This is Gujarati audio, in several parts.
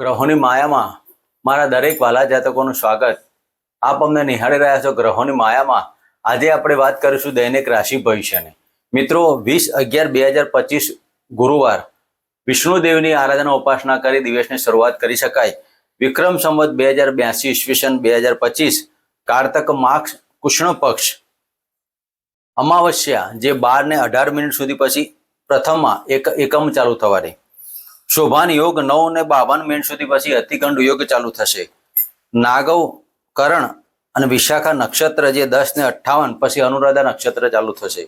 ગ્રહોની માયામાં મારા દરેક વાલા જાતકોનું સ્વાગત. આપ અમને નિહાળી રહ્યા છો ગ્રહોની માયામાં. આજે આપણે વાત કરીશું દૈનિક રાશિ ભવિષ્યની. મિત્રો, વીસ અગિયાર બે હજાર પચીસ ગુરુવાર. વિષ્ણુદેવની આરાધના ઉપાસના કરી દિવસની શરૂઆત કરી શકાય. વિક્રમ સંવત બે હજાર બ્યાસી, ઈસવીસન બે હજાર પચીસ. કારતક માક્ષ, કૃષ્ણ પક્ષ. અમાવસ્યા, જે બાર ને અઢાર મિનિટ સુધી પછી પ્રથમમાં એક એકમ ચાલુ થવાની. શોભાન યોગ નવ ને બાવન મિનિટ સુધી પછી અતિકંડ યોગ ચાલુ થશે. નાગવ, કરણ અને વિશાખા નક્ષત્ર જે દસ ને અઠ્ઠાવન, પછી અનુરાધા નક્ષત્ર ચાલુ થશે.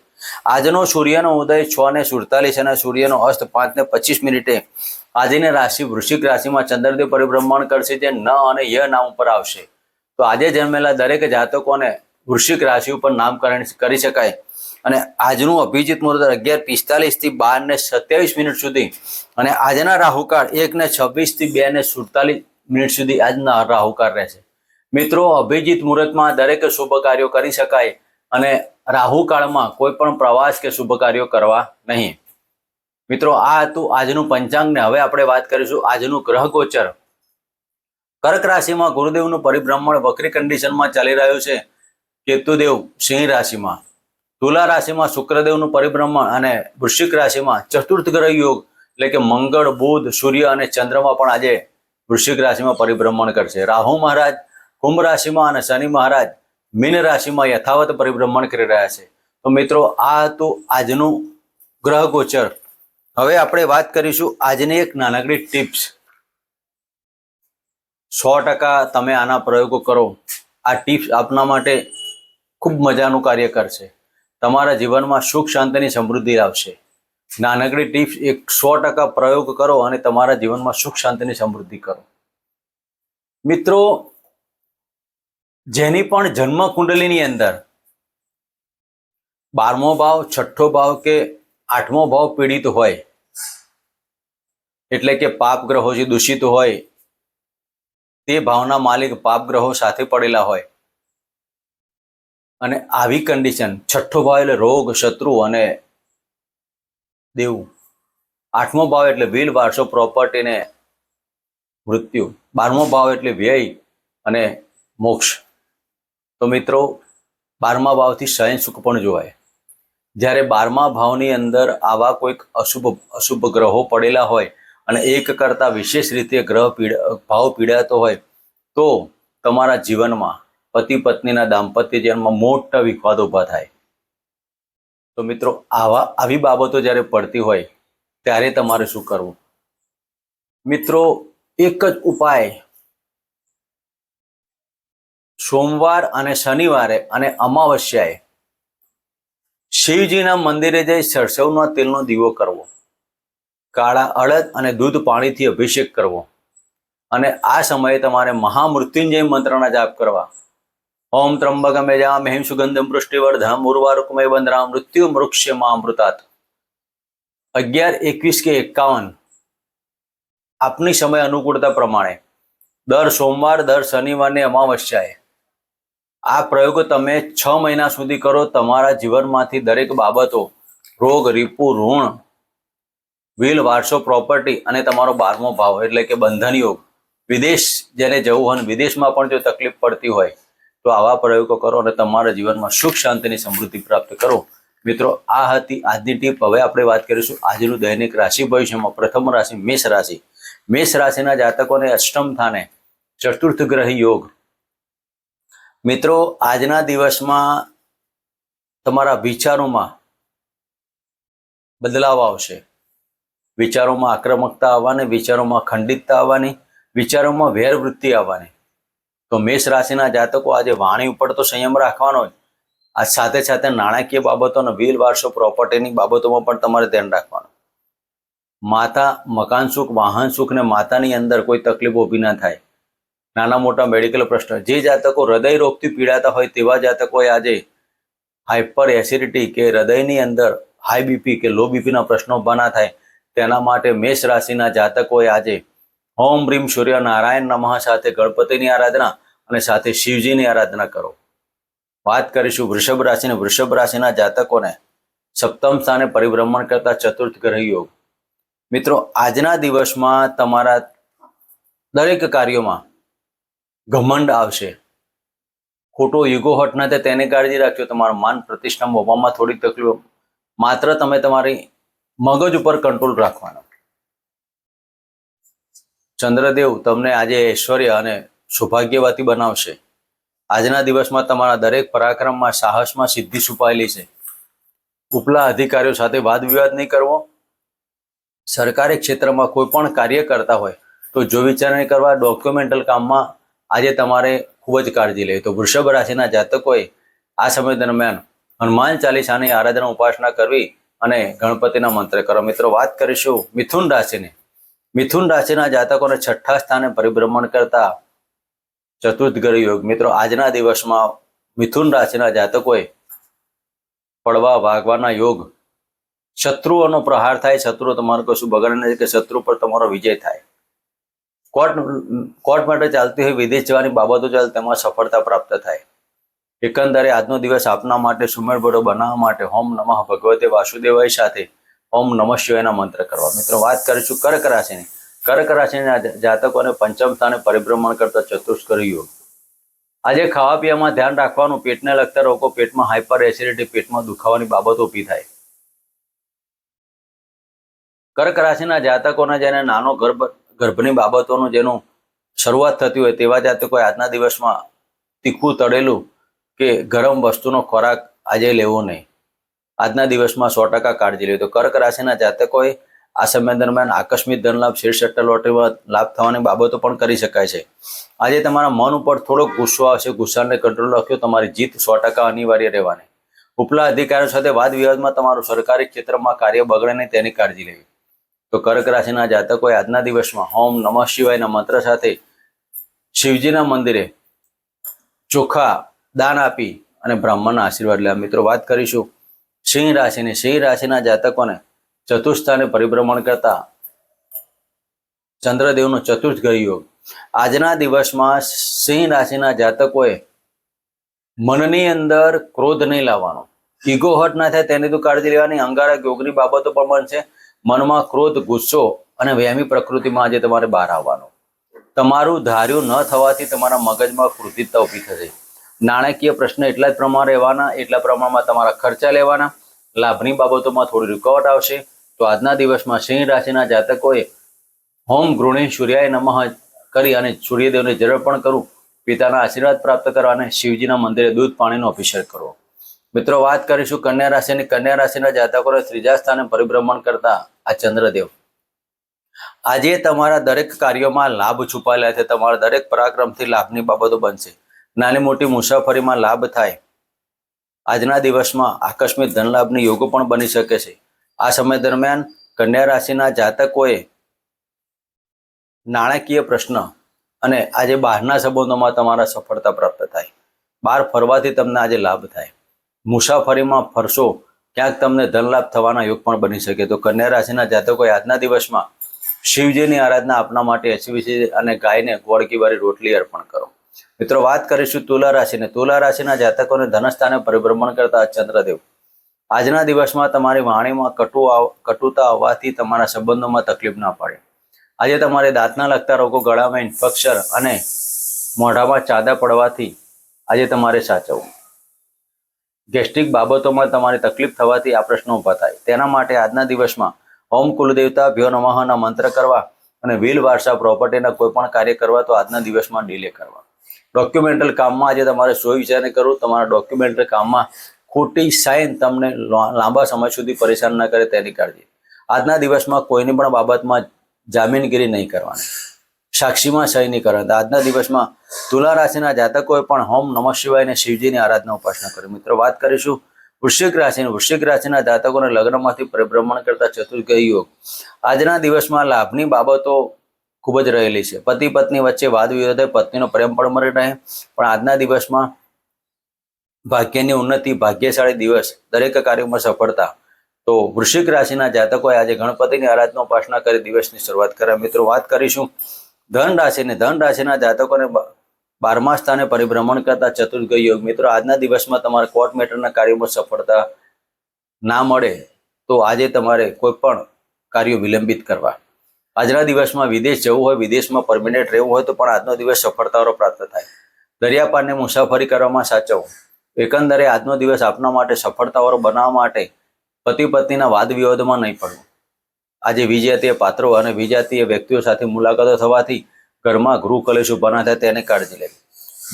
આજનો સૂર્યનો ઉદય છ ને સુડતાલીસ અને સૂર્યનો અસ્ત પાંચ ને પચીસ મિનિટે. આજની રાશિ વૃશ્ચિક રાશિમાં ચંદ્રદેવ પરિભ્રમણ કરશે જે ન અને ય નામ ઉપર આવશે. તો આજે જન્મેલા દરેક જાતકોને વૃશ્ચિક રાશિ ઉપર નામકરણ કરી શકાય. અને આજનું અભિજીત મુહૂર્ત અગિયાર પિસ્તાલીસથી બાર ને સત્યાવીસ મિનિટ સુધી અને આજના રાહુકાળ એક ને છવ્વીસથી બે ને સુડતાલીસ મિનિટ સુધી આજના રાહુકાળ રહેશે. મિત્રો, અભિજીત મુહૂર્તમાં દરેક શુભ કાર્યો કરી શકાય અને રાહુકાળમાં કોઈ પણ પ્રવાસ કે શુભ કાર્યો કરવા નહીં. મિત્રો, આ હતું આજનું પંચાંગ ને હવે આપણે વાત કરીશું આજનું ગ્રહ ગોચર. કર્ક રાશિમાં ગુરુદેવનું પરિભ્રમણ વક્રી કન્ડિશનમાં ચાલી રહ્યું છે. કેતુદેવ સિંહ રાશિમાં. તુલા રાશિમાં શુક્રદેવનું પરિભ્રમણ અને વૃશ્ચિક રાશિમાં ચતુર્થ ગ્રહ યોગ, એટલે કે મંગળ, બુધ, સૂર્ય અને ચંદ્રમાં પણ આજે વૃશ્ચિક રાશિમાં પરિભ્રમણ કરશે. રાહુ મહારાજ, કુંભ રાશિમાં અને શનિ મહારાજ મીન રાશિમાં યથાવત પરિભ્રમણ કરી રહ્યા છે. તો મિત્રો, આ હતું આજનું ગ્રહ ગોચર. હવે આપણે વાત કરીશું આજની એક નાનકડી ટિપ્સ. સો ટકા તમે આના પ્રયોગો કરો. આ ટિપ્સ આપના માટે ખૂબ મજાનું કાર્ય કરશે. તમારા જીવનમાં સુખ, શાંતિની સમૃદ્ધિ આવશે નાનકડી ટિપ્સ, એક સો ટકા પ્રયોગ કરો અને તમારા જીવનમાં સુખ, શાંતિની સમૃદ્ધિ કરો. મિત્રો, જેની પણ જન્મ કુંડલીની અંદર બારમો ભાવ, છઠ્ઠો ભાવ કે આઠમો ભાવ પીડિત હોય, એટલે કે પાપ ગ્રહોથી દૂષિત હોય, તે ભાવના માલિક પાપ ગ્રહો સાથે પડેલા હોય અને આવી કન્ડિશન છઠ્ઠો ભાવ એટલે રોગ, શત્રુ અને દેવું. આઠમો ભાવ એટલે વિલ, વારસો પ્રોપર્ટી ને મૃત્યુ. બારમો ભાવ એટલે વ્યય અને મોક્ષ. તો મિત્રો, બારમા ભાવથી શયન સુખ પણ જોવાય. જ્યારે બારમા ભાવની અંદર આવા કોઈક અશુભ અશુભ ગ્રહો પડેલા હોય અને એક કરતા વિશેષ રીતે ગ્રહ પીડા, ભાવ પીડાતો હોય, તો તમારા જીવનમાં પતિ પત્નીના દાંપત્ય જીવનમાં મોટા વિખવાદ ઊભા થાય. તો મિત્રો, આવા, આવી બાબતો જ્યારે પડતી હોય, ત્યારે તમારે શું કરવું? મિત્રો, એક જ ઉપાય. સોમવાર અને શનિવારે અને અમાવસ્યાએ શિવજીના મંદિરે જઈ સરસવના તેલનો દીવો કરવો. કાળા અડદ અને દૂધ પાણીથી અભિષેક કરવો. અને આ સમયે તમારે મહામૃત્યુંજય મંત્રના જાપ કરવા. ઓમ ત્રંબકમે જામ હિમ સુગંધમ પૃષ્ટિવર્ધમ ઉર્વારુકમય બંધરામ મૃત્યુ મૃક્ષ મૃતાત અગિયાર એકવીસ કે એકાવન આપની સમય અનુકૂળતા પ્રમાણે દર સોમવાર દર શનિવારની અમાવસ્યાએ આ પ્રયોગો તમે છ મહિના સુધી કરો તમારા જીવનમાંથી દરેક બાબતો રોગ રીપુ ઋણ વિલ વારસો પ્રોપર્ટી અને તમારો બારમો ભાવ, એટલે કે બંધન યોગ, વિદેશ, જેને જવું હોય વિદેશમાં પણ જો તકલીફ પડતી હોય તો આવા પ્રયોગો કરો અને તમારા જીવનમાં સુખ, શાંતિની સમૃદ્ધિ પ્રાપ્ત કરો. મિત્રો, આ હતી આજની ટીપ. હવે આપણે વાત કરીશું આજનું દૈનિક રાશિ. ભવિષ્યમાં પ્રથમ રાશિ મેષ રાશિ. મેષ રાશિના જાતકોને અષ્ટમ થાને ચતુર્થ ગ્રહ યોગ. મિત્રો, આજના દિવસમાં તમારા વિચારોમાં બદલાવ આવશે. વિચારોમાં આક્રમકતા આવવાની, વિચારોમાં ખંડિતતા આવવાની, વિચારોમાં વેરવૃત્તિ આવવાની. તો મેષ રાશિના જાતકો આજે વાણી ઉપર તો સંયમ રાખવાનો જ. આ સાથે સાથે નાણાકીય બાબતોનો વીલ વારસો પ્રોપર્ટીની બાબતોમાં પણ તમારે ધ્યાન રાખવાનું. માતા મકાન સુખ, વાહન સુખ ને માતાની અંદર કોઈ તકલીફ ઊભી ના થાય. નાના મોટા મેડિકલ પ્રશ્ન. જે જાતકો હૃદય રોગથી પીડાતા હોય તેવા જાતકોએ આજે હાઇપર એસિડિટી કે હૃદયની અંદર હાઈ બીપી કે લો બીપીના પ્રશ્નો ઊભા ના થાય. તેના માટે મેષ રાશિના જાતકોએ આજે ઓમ રીમ સૂર્ય નારાયણ નમઃ સાથે ગણપતિની આરાધના અને સાથે શિવજીની આરાધના કરો. વાત કરીશું વૃષભ રાશિને. વૃષભ રાશિના જાતકોને સપ્તમ સ્થાને પરિભ્રમણ કરતા ચતુર્થ ગ્રહ યોગ. મિત્રો, આજના દિવસમાં તમારા દરેક કાર્યોમાં ઘમંડ આવશે. ખોટો યુગો હટ ના તેની કાળજી રાખજો. તમારું માન પ્રતિષ્ઠા હોવામાં થોડીક તકલીફ. માત્ર તમે તમારી મગજ ઉપર કંટ્રોલ રાખવાનો. ચંદ્રદેવ તમને આજે ઐશ્વર્ય અને સૌભાગ્યવાતી બનાવશે. આજના દિવસમાં તમારા દરેક પરાક્રમમાં, સાહસમાં સિદ્ધિ છુપાયેલી છે. ઉપલા અધિકારીઓ સાથે વાદ વિવાદ નહીં કરવો. સરકારી ક્ષેત્રમાં કોઈ પણ કાર્ય કરતા હોય, તો જો વિચારણી કરવા ડોક્યુમેન્ટલ કામમાં આજે તમારે ખૂબ જ કાળજી લેવી. તો વૃષભ રાશિના જાતકોએ આ સમય દરમિયાન હનુમાન ચાલીસાની આરાધના ઉપાસના કરવી અને ગણપતિના મંત્ર કરો. મિત્રો, વાત કરીશું મિથુન રાશિની. મિથુન રાશિના જાતકોને છઠ્ઠા સ્થાને પરિભ્રમણ કરતા ચતુર્થ ગ્રહ યોગ. મિત્રો, આજના દિવસમાં મિથુન રાશિના જાતકોએ પડવા ભાગવાના યોગ, શત્રુઓનો પ્રહાર થાય, શત્રુઓ તમારું કશું બગડે નથી કે શત્રુ પર તમારો વિજય થાય. કોર્ટ કોર્ટ માટે ચાલતી હોય, વિદેશ જવાની બાબતો ચાલે, તેમાં સફળતા પ્રાપ્ત થાય. એકંદરે આજનો દિવસ આપના માટે સુમેળભરો બનાવવા માટે હોમ નમઃ ભગવતે વાસુદેવાય સાથે ઓમ નમઃ શિવાયના મંત્ર કરવા. મિત્રો, વાત કરીશું કર્ક રાશિની. કર્ક રાશિના જાતકોને પંચમ સ્થાને પરિભ્રમણ કરતા ચતુષ્કર યોગ. આજે ખાવા પીવામાં ધ્યાન રાખવાનું, પેટને લગતા રોગો પેટમાં હાઇપર એસિડિટી પેટમાં દુખાવાની બાબતો ઊભી થાય. કર્ક રાશિના જાતકોના જેને નાનો ગર્ભ, ગર્ભની બાબતોનું જેનું શરૂઆત થતી હોય તેવા જાતકો આજના દિવસમાં તીખું તળેલું કે ગરમ વસ્તુનો ખોરાક આજે લેવો નહીં. આજના દિવસમાં સો ટકા કાળજી લેવી તો કર્ક રાશિના જાતકોએ આ સમય દરમિયાન આકસ્મિક ધનલાભ, શેર સટ્ટા લોટરીમાં લાભ થવાની બાબતો પણ કરી શકાય છે. આજે તમારા મન ઉપર થોડોક ગુસ્સો આવશે, ગુસ્સાને કંટ્રોલ રાખ્યો તમારી જીત સો ટકા અનિવાર્ય રહેવાની. ઉપલા અધિકારીઓ સાથે વાદ વિવાદમાં તમારું સરકારી ક્ષેત્રમાં કાર્ય બગડે નહીં, તેની કાળજી લેવી. તો કર્ક રાશિના જાતકોએ આજના દિવસમાં હોમ નમઃ શિવાયના મંત્ર સાથે શિવજીના મંદિરે ચોખા, દાન આપી અને બ્રાહ્મણના આશીર્વાદ લેવા મિત્રો, વાત કરીશું સિંહ રાશિની, સિંહ રાશિના જાતકોને ચતુર્સ્થાને પરિભ્રમણ કરતા ચંદ્રદેવનો ચતુર્થ ગ્રહ આજના દિવસમાં સિંહ રાશિના જાતકોએ મનની અંદર ક્રોધ નહીં લાવવાનો. ઈગો હટ ના થાય તેની તો કાળજી લેવાની. અંગારક યોગની બાબતો પણ બનશે. મનમાં ક્રોધ, ગુસ્સો અને વ્યામી પ્રકૃતિમાં આજે તમારે બહાર આવવાનો. તમારું ધાર્યું ન થવાથી તમારા મગજમાં કૃતિતા ઊભી થશે. નાણાકીય પ્રશ્ન એટલા જ પ્રમાણ રહેવાના, એટલા પ્રમાણમાં તમારા ખર્ચા લેવાના. લાભની બાબતોમાં થોડી રૂકાવટ આવશે. તો આજના દિવસમાં સિંહ રાશિના જાતકોએ હોમ ગૃહિણી સૂર્યાય નમઃ કરી અને સૂર્યદેવને જળ પણ કરવું પિતાના આશીર્વાદ પ્રાપ્ત કરવા અને શિવજીના મંદિરે દૂધ પાણીનો અભિષેક કરવો મિત્રો, વાત કરીશું કન્યા રાશિની. કન્યા રાશિના જાતકોને ત્રીજા સ્થાને પરિભ્રમણ કરતા આ ચંદ્રદેવ. આજે તમારા દરેક કાર્યોમાં લાભ છુપાયેલા છે. તમારા દરેક પરાક્રમથી લાભની બાબતો બનશે. નાની મોટી મુસાફરીમાં લાભ થાય. આજના દિવસમાં આકસ્મિક ધનલાભની યોગો પણ બની શકે છે. આ સમય દરમિયાન કન્યા રાશિના જાતકોએ નાણાકીય પ્રશ્ન અને આજે બહારના સંબંધોમાં તમારા સફળતા પ્રાપ્ત થાય. બહાર ફરવાથી તમને આજે લાભ થાય. મુસાફરીમાં ફરશો ક્યાંક તમને ધનલાભ થવાના યોગ પણ બની શકે. તો કન્યા રાશિના જાતકોએ આજના દિવસમાં શિવજીની આરાધના આપના માટે એસવીસી અને ગાયને ગોળકીવાળી રોટલી અર્પણ કરો. મિત્રો, વાત કરીશું તુલા રાશિને. તુલા રાશિના જાતકોને ધનસ્થાને પરિભ્રમણ કરતા ચંદ્રદેવ. આજના દિવસમાં તમારી વાણીમાં કટુ કટુતા આવવાથી તમારા સંબંધોમાં તકલીફ ના પડે. આજે તમારે દાંતના લગતા રોગો, ગળામાં ઇન્ફેક્શન અને મોઢામાં ચાદા પડવાથી આજે તમારે સાચવવું. ગેસ્ટ્રિક બાબતોમાં તમારી તકલીફ થવાથી આ પ્રશ્નો ઊભા થાય. તેના માટે આજના દિવસમાં ઓમ કુલદેવતા ભ્યો નમઃના મંત્ર કરવા અને વ્હીલ વારસા પ્રોપર્ટીના કોઈ પણ કાર્ય કરવા તો આજના દિવસમાં ડીલે કરવા. ડોક્યુમેન્ટલ કામમાં આજે તમારે સોય વિચારને કરવું. તમારા ડોક્યુમેન્ટલ કામમાં ખોટી સાઇન તમને લાંબા સમય સુધી પરેશાન ન કરે તેની કાળજી. આજના દિવસમાં કોઈની પણ બાબતમાં જામીનગીરી નહીં કરવાની. સાક્ષીમાં સહી નહીં કરવાની. આજના દિવસમાં તુલા રાશિના જાતકોએ પણ હોમ નમઃ શિવાયને શિવજીની આરાધના ઉપાસના કરી. મિત્રો, વાત કરીશું વૃશ્ચિક રાશિની. વૃશ્ચિક રાશિના જાતકોને લગ્નમાંથી પરિભ્રમણ કરતા ચતુર્ગ યોગ. આજના દિવસમાં લાભની બાબતો ખૂબ જ રહેલી છે. પતિ પત્ની વચ્ચે વાદ વિવાદ પત્નીનો પ્રેમ પણ મળી રહે. પણ આજના દિવસમાં ભાગ્યની ઉન્નતિ ભાગ્યશાળી દિવસ દરેક કાર્યોમાં સફળતા. તો વૃશ્ચિક રાશિના જાતકોએ આજે ગણપતિની આરાધના ઉપાસના કરી દિવસની શરૂઆત કરે મિત્રો, વાત કરીશું ધન રાશિની. ધન રાશિના જાતકોને બારમા સ્થાને પરિભ્રમણ કરતા ચતુર્ગ યોગ. મિત્રો, આજના દિવસમાં તમારે કોર્ટ મેટરના કાર્યોમાં સફળતા ના મળે તો આજે તમારે કોઈ પણ કાર્યો વિલંબિત કરવા. આજના દિવસમાં વિદેશ જવું હોય, વિદેશમાં પરમિનેન્ટ રહેવું હોય તો પણ આજનો દિવસ સફળતાઓ પ્રાપ્ત થાય. દરિયાપારને મુસાફરી કરવામાં સાચવવું એકંદરે આજનો દિવસ આપના માટે સફળતાઓ બનાવવા માટે પતિ પત્નીના વાદ વિવાદમાં નહીં પડવું. આજે વિજાતીય પાત્રો અને વિજાતીય વ્યક્તિઓ સાથે મુલાકાતો થવાથી ઘરમાં ગૃહ કલેશો બના થાય તેને કાળજી લેવી.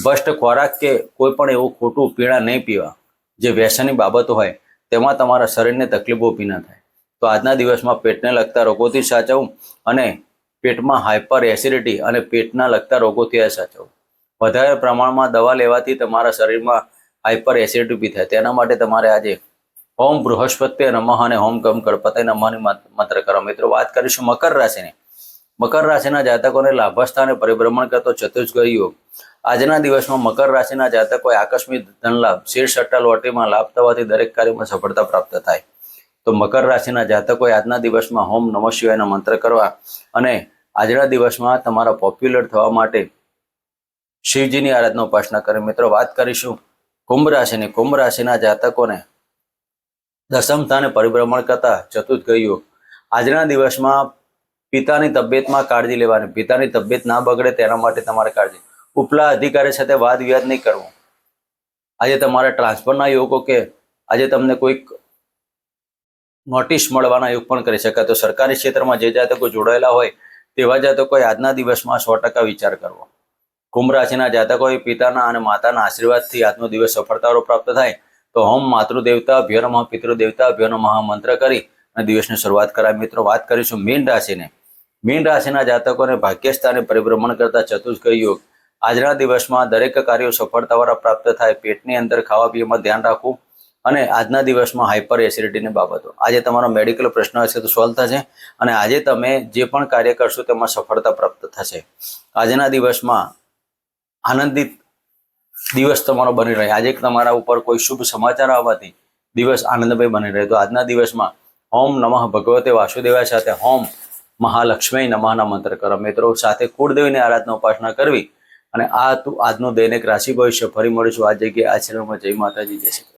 ભ્રષ્ટ ખોરાક કે કોઈ પણ એવું ખોટું પીણા નહીં પીવા. જે વ્યસનની બાબતો હોય, તેમાં તમારા શરીરને તકલીફો ઊભી ન થાય. તો આજના દિવસમાં પેટને લગતા રોગોથી સાચવવું અને પેટમાં હાઇપર એસિડિટી અને પેટના લગતા રોગોથી આ સાચવવું વધારે પ્રમાણમાં દવા લેવાથી તમારા શરીરમાં હાઇપર એસિડિટી બી થાય. તેના માટે તમારે આજે હોમ બૃહસ્પતિ નમઃ અને હોમ ગમ ગણપતિ નમઃની મંત્ર કરો. મિત્રો, વાત કરીશું મકર રાશિની. મકર રાશિના જાતકોને લાભસ્થાને પરિભ્રમણ કરતો ચતુષ્ગય યોગ. આજના દિવસમાં મકર રાશિના જાતકોએ આકસ્મિક ધનલાભ, શેર સટ્ટા લોટરીમાં લાભ થવાથી દરેક કાર્યમાં સફળતા પ્રાપ્ત થાય. તો મકર રાશિના જાતકોએ આજના દિવસમાં હોમ નમઃ શિવાયના મંત્ર કરવા અને આજના દિવસમાં તમારા પોપ્યુલર થવા માટે શિવજીની આરાધના ઉપાસના કરી. મિત્રો, વાત કરીશું કુંભ રાશિની. કુંભ રાશિના જાતકોને દસમ સ્થાને પરિભ્રમણ કરતા ચતુર્થ ગયું આજના દિવસમાં પિતાની તબિયતમાં કાળજી લેવાની. પિતાની તબિયત ના બગડે તેના માટે તમારે કાળજી. ઉપલા અધિકારી સાથે વાદ વિવાદ નહીં કરવો. આજે તમારા ટ્રાન્સફરના યોગો કે આજે તમને કોઈક નોટિસ મળવાના યોગ પણ કરી શકાય. તો સરકારી ક્ષેત્રમાં જે જાતકો જોડાયેલા હોય, તેવા જાતકોએ આજના દિવસમાં સો ટકા વિચાર કરવો. કુંભ રાશિના જાતકોએ પિતાના અને માતાના આશીર્વાદથી આજનો દિવસ સફળતાઓ પ્રાપ્ત થાય, તો હોમ માતૃદેવતા અભ્યનો નમઃ પિતૃદેવતા અભ્યો નમઃ મંત્ર કરી અને દિવસની શરૂઆત કરાય. મિત્રો, વાત કરીશું મીન રાશિને. મીન રાશિના જાતકોને ભાગ્યસ્થાને પરિભ્રમણ કરતા ચતુષ્ક યોગ. આજના દિવસમાં દરેક કાર્યો સફળતાવાળા પ્રાપ્ત થાય. પેટની અંદર ખાવા પીવામાં ધ્યાન રાખવું. અને આજના દિવસમાં હાઇપર એસિડિટીની બાબતો. આજે તમારો મેડિકલ પ્રશ્ન હશે તો સોલ્વ થશે અને આજે તમે જે પણ કાર્ય કરશો તેમાં સફળતા પ્રાપ્ત થશે. આજના દિવસમાં આનંદિત દિવસ તમારો બની રહે. આજે તમારા ઉપર કોઈ શુભ સમાચાર આવવાથી દિવસ આનંદમય બની રહે. તો આજના દિવસમાં હોમ નમઃ ભગવતે વાસુદેવા સાથે હોમ મહાલક્ષ્મી નમઃના મંત્ર કરો. મિત્રો, સાથે કુળદેવીની આરાધના ઉપાસના કરવી અને આ તું આજનો દૈનિક રાશિ ભવિષ્ય ફરી મળીશું. આ જગ્યાએ આ જય માતાજી, જય શ્રી.